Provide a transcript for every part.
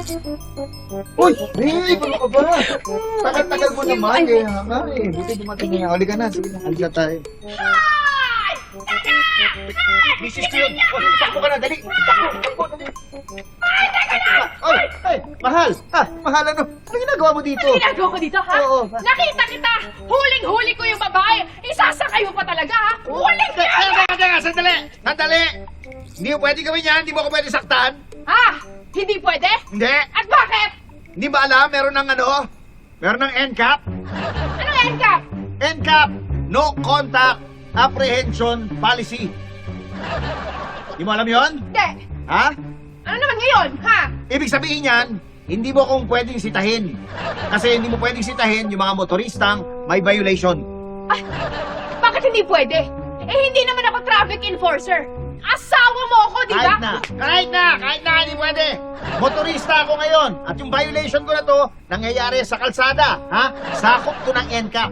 Uy! Babe! Ano ka ba? Tagal-tagal mo naman eh. Ha, eh. Buti dumating na. Huli ka na. Sige na. Halika tayo. Misis ko yun. Takbo ka na. Dali. Takbo. Takbo. Dali. Ay, ay, mahal. Ah, mahal ano? Ano ginagawa mo dito? Ano ginagawa ko dito, ha? Oo. Nakita kita! Huling-huli ko yung babae! Isasakay mo pa talaga, ha? Huling Teka, teka, teka, sandali! Sandali! Hindi mo pwede gawin yan, hindi mo ako pwede saktan. Ha? Hindi pwede? Hindi. At bakit? Hindi ba alam, meron ng ano? Meron ng NCAP? Ano yan ka? NCAP, No Contact Apprehension Policy. Hindi mo alam yon? Hindi. Ha? Ano naman ngayon, ha? Ibig sabihin yan, hindi mo kung pwedeng sitahin. Kasi hindi mo pwedeng sitahin yung mga motoristang may violation. Ay, bakit hindi pwede? Eh, hindi naman ako traffic enforcer. Asawa mo ako, di ba? Kahit na, kahit na, kahit na, hindi pwede. Motorista ako ngayon. At yung violation ko na to, nangyayari sa kalsada. Ha? Sakop ko ng NCAP.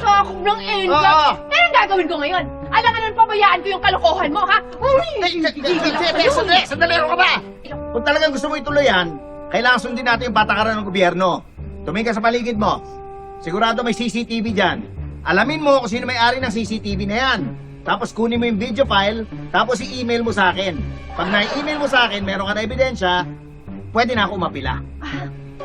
Sakop ng Oo. NCAP. Eh, anong gagawin ko ngayon? Alam ka naman pabayaan ko yung kalokohan mo, ha? Uy! Eh, eh, eh, eh, eh, Sandali, sandali, ano ka ba? Kung talagang gusto mo ituloy yan, kailangan sundin natin yung patakaran ng gobyerno. Tumingin ka sa paligid mo. Sigurado may CCTV dyan. Alamin mo kung sino may-ari ng CCTV na yan. Tapos kunin mo yung video file, tapos i-email mo sa akin. Pag na-email mo sa akin, meron ka na ebidensya, pwede na ako mapila.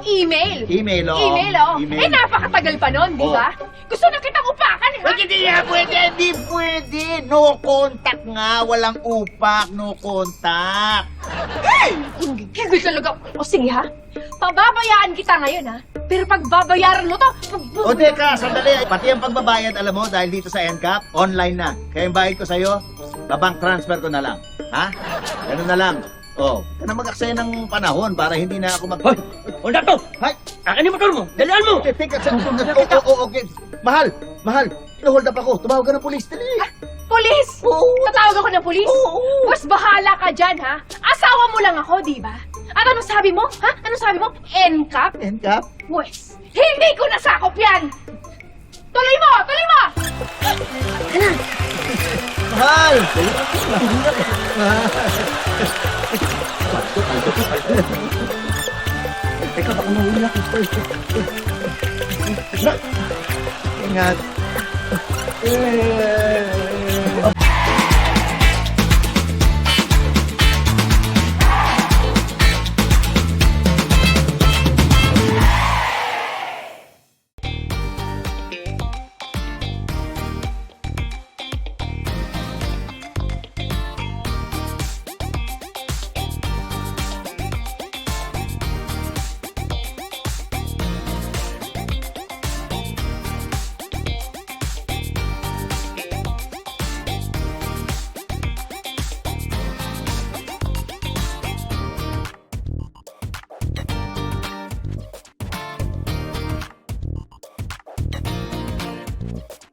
Email. Email, oo. Email, oh. Email. Eh, napakatagal pa nun, di ba? Gusto na kitang upakan, ha? Hindi nga pwede, hindi pwede. No contact nga, walang upak, no contact. Hindi gusto talaga. O sige, ha? Pababayaan kita ngayon, ha? Pero pag babayaran mo to, O teka, sandali. Pati ang pagbabayad, alam mo, dahil dito sa NCAP, online na. Kaya yung bayad ko sa'yo, babank transfer ko na lang. Ha? Ganun na lang. O, ka na mag-aksaya ng panahon para hindi na ako mag... Hoy! Hold up to! Hay! Akin yung motor mo! Dalian mo! Okay, teka, sa... Oo, oo, okay. Mahal, mahal. Hold up ako. Tumawag ka ng polis. Dali. Polis! Oo. Tatawag ako ng polis? Oo. Mas bahala ka dyan, ha? Asawa mo lang ako, di ba? At ano sabi mo? Ha? Ano sabi mo? NCAP? NCAP? Pwes, hindi ko nasakop yan! Tuloy mo! Tuloy mo! Mahal! Teka, baka mahuli ako. Ingat. Eh, сегодня.